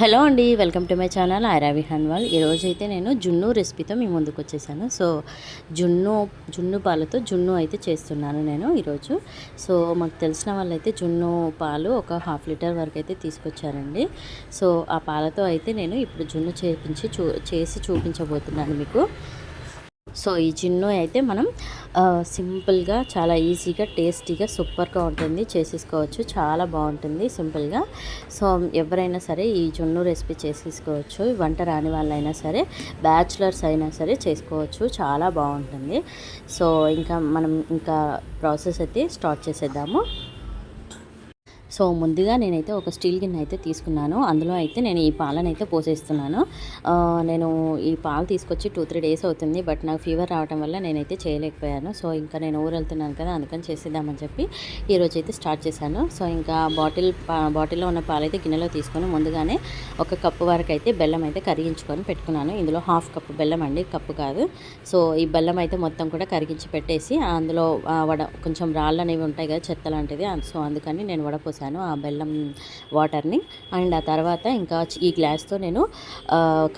Hello అండి welcome to my channel ఐరావి హన్వాల్. ఈరోజు అయితే నేను జున్ను రెసిపీతో మీ ముందుకు వచ్చేసాను. సో జున్ను జున్ను పాలతో జున్ను అయితే చేస్తున్నాను నేను ఈరోజు. సో మాకు తెలిసిన వాళ్ళైతే జున్ను పాలు ఒక హాఫ్ లీటర్ వరకు అయితే తీసుకొచ్చారండి. సో ఆ పాలతో అయితే నేను ఇప్పుడు జున్ను చేపించి చూ చేసి చూపించబోతున్నాను మీకు. సో ఈ జిన్ను అయితే మనం సింపుల్గా చాలా ఈజీగా టేస్టీగా సూపర్గా ఉంటుంది. చేసేసుకోవచ్చు. చాలా బాగుంటుంది సింపుల్గా. సో ఎవరైనా సరే ఈ జున్ను రెసిపీ చేసేసుకోవచ్చు. వంట రాని వాళ్ళైనా సరే బ్యాచులర్స్ అయినా సరే చేసుకోవచ్చు. చాలా బాగుంటుంది. సో ఇంకా మనం ఇంకా ప్రాసెస్ అయితే స్టార్ట్ చేసేద్దాము. సో ముందుగా నేనైతే ఒక స్టీల్ గిన్నె అయితే తీసుకున్నాను. అందులో అయితే నేను ఈ పాలను అయితే పోసేస్తున్నాను నేను ఈ పాలు తీసుకొచ్చి టూ త్రీ డేస్ అవుతుంది. బట్ నాకు ఫీవర్ రావడం వల్ల నేనైతే చేయలేకపోయాను. సో ఇంకా నేను ఊరు వెళ్తున్నాను కదా అందుకని చేసేద్దామని చెప్పి ఈరోజు అయితే స్టార్ట్ చేశాను. సో ఇంకా బాటిల్ బాటిల్లో ఉన్న పాలు అయితే గిన్నెలో తీసుకొని ముందుగానే ఒక కప్పు వరకు అయితే బెల్లం అయితే కరిగించుకొని పెట్టుకున్నాను. ఇందులో హాఫ్ కప్పు బెల్లం అండి కప్పు కాదు. సో ఈ బెల్లం అయితే మొత్తం కూడా కరిగించి పెట్టేసి అందులో వడ కొంచెం రాళ్ళు అనేవి ఉంటాయి కదా చెత్త లాంటిది. సో అందుకని నేను వడపోసాను. ఆ బెల్లం వాటర్ని. అండ్ ఆ తర్వాత ఇంకా ఈ గ్లాస్తో నేను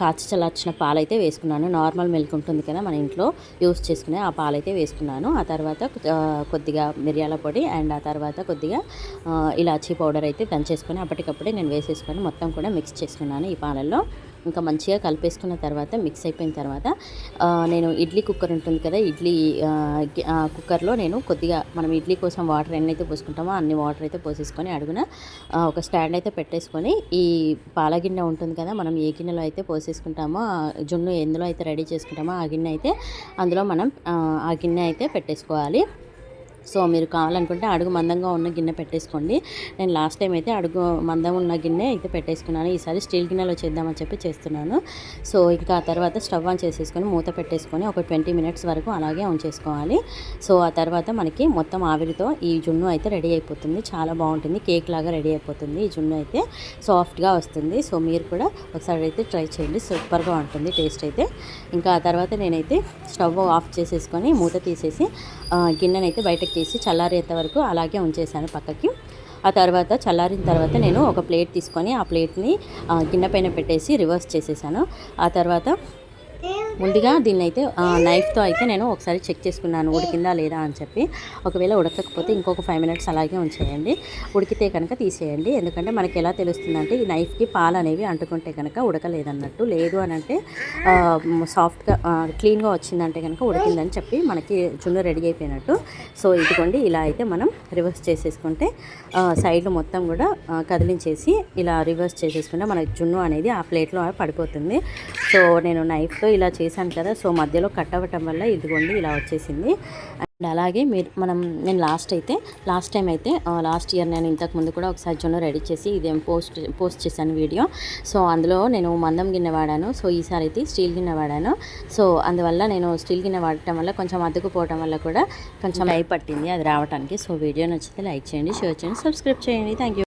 కాచి చల్లార్చిన పాలైతే వేసుకున్నాను. నార్మల్ మిల్క్ ఉంటుంది కదా మన ఇంట్లో యూస్ చేసుకునే ఆ పాలైతే వేసుకున్నాను. ఆ తర్వాత కొద్దిగా మిరియాల పొడి అండ్ ఆ తర్వాత కొద్దిగా ఇలాచీ పౌడర్ అయితే దంచేసుకొని అప్పటికప్పుడే నేను వేసేసుకొని మొత్తం కూడా మిక్స్ చేసుకున్నాను ఈ పాలల్లో. ఇంకా మంచిగా కలిపేసుకున్న తర్వాత మిక్స్ అయిపోయిన తర్వాత నేను ఇడ్లీ కుక్కర్ ఉంటుంది కదా ఇడ్లీ ఆ, కుక్కర్లో నేను కొద్దిగా మనం ఇడ్లీ కోసం వాటర్ ఎన్నైతే పోసుకుంటామో అన్ని వాటర్ అయితే పోసేసుకొని అడుగున ఒక స్టాండ్ అయితే పెట్టేసుకొని ఈ పాల గిన్నె ఉంటుంది కదా మనం ఏ గిన్నెలో అయితే పోసేసుకుంటామో జున్ను ఎందులో అయితే రెడీ చేసుకుంటామో ఆ గిన్నె అయితే అందులో మనం ఆ గిన్నె అయితే పెట్టేసుకోవాలి. సో మీరు కావాలనుకుంటే అడుగు మందంగా ఉన్న గిన్నె పెట్టేసుకోండి. నేను లాస్ట్ టైం అయితే అడుగు మందం ఉన్న గిన్నె అయితే పెట్టేసుకున్నాను. ఈసారి స్టీల్ గిన్నెలో చేద్దామని చెప్పి చేస్తున్నాను. సో ఇంకా ఆ తర్వాత స్టవ్ ఆన్ చేసేసుకొని మూత పెట్టేసుకొని ఒక ట్వంటీ మినిట్స్ వరకు అలాగే ఉంచేసుకోవాలి. సో ఆ తర్వాత మనకి మొత్తం ఆవిరితో ఈ జున్ను అయితే రెడీ అయిపోతుంది. చాలా బాగుంటుంది. కేక్ లాగా రెడీ అయిపోతుంది ఈ జున్ను అయితే. సాఫ్ట్గా వస్తుంది. సో మీరు కూడా ఒకసారి అయితే ట్రై చేయండి. సూపర్గా ఉంటుంది టేస్ట్ అయితే. ఇంకా ఆ తర్వాత నేనైతే స్టవ్ ఆఫ్ చేసేసుకొని మూత తీసేసి గిన్నెనైతే బయటకు పెట్టేసి చల్లారేంత వరకు అలాగే ఉంచేసాను పక్కకి. ఆ తర్వాత చల్లారిన తర్వాత నేను ఒక ప్లేట్ తీసుకొని ఆ ప్లేట్ని గిన్నె పైన పెట్టేసి రివర్స్ చేసేసాను. ఆ తర్వాత ముందుగా దీన్ని అయితే నైఫ్తో అయితే నేను ఒకసారి చెక్ చేసుకున్నాను ఉడికిందా లేదా అని చెప్పి. ఒకవేళ ఉడకకపోతే ఇంకొక ఫైవ్ మినిట్స్ అలాగే ఉంచేయండి. ఉడికితే కనుక తీసేయండి. ఎందుకంటే మనకి ఎలా తెలుస్తుందంటే ఈ నైఫ్కి పాలు అనేవి అంటుకుంటే కనుక ఉడకలేదన్నట్టు. లేదు అని అంటే సాఫ్ట్గా క్లీన్గా వచ్చిందంటే కనుక ఉడికిందని చెప్పి మనకి జున్ను రెడీ అయిపోయినట్టు. సో ఇదిగోండి ఇలా అయితే మనం రివర్స్ చేసేసుకుంటే సైడ్లు మొత్తం కూడా కదిలించేసి ఇలా రివర్స్ చేసేసుకుంటే మనకి జున్ను అనేది ఆ ప్లేట్లో పడిపోతుంది. సో నేను నైఫ్తో ఇలా చేశాను కదా సో మధ్యలో కట్ అవ్వటం వల్ల ఇదిగోండి ఇలా వచ్చేసింది. అండ్ అలాగే మీరు మనం నేను లాస్ట్ అయితే లాస్ట్ టైం అయితే లాస్ట్ ఇయర్ నేను ఇంతకు ముందు కూడా ఒకసారి జొన్న రెడీ చేసి ఇదేం పోస్ట్ పోస్ట్ చేశాను వీడియో. సో అందులో నేను మందం గిన్నె వాడాను సో ఈసారి అయితే స్టీల్ గిన్నె వాడాను. సో అందువల్ల నేను స్టీల్ గిన్నె వాడటం వల్ల కొంచెం అతుకుపోవటం వల్ల కూడా కొంచెం భయపట్టింది పట్టింది అది రావడానికి సో వీడియో నచ్చితే లైక్ చేయండి షేర్ చేయండి సబ్స్క్రైబ్ చేయండి. Thank you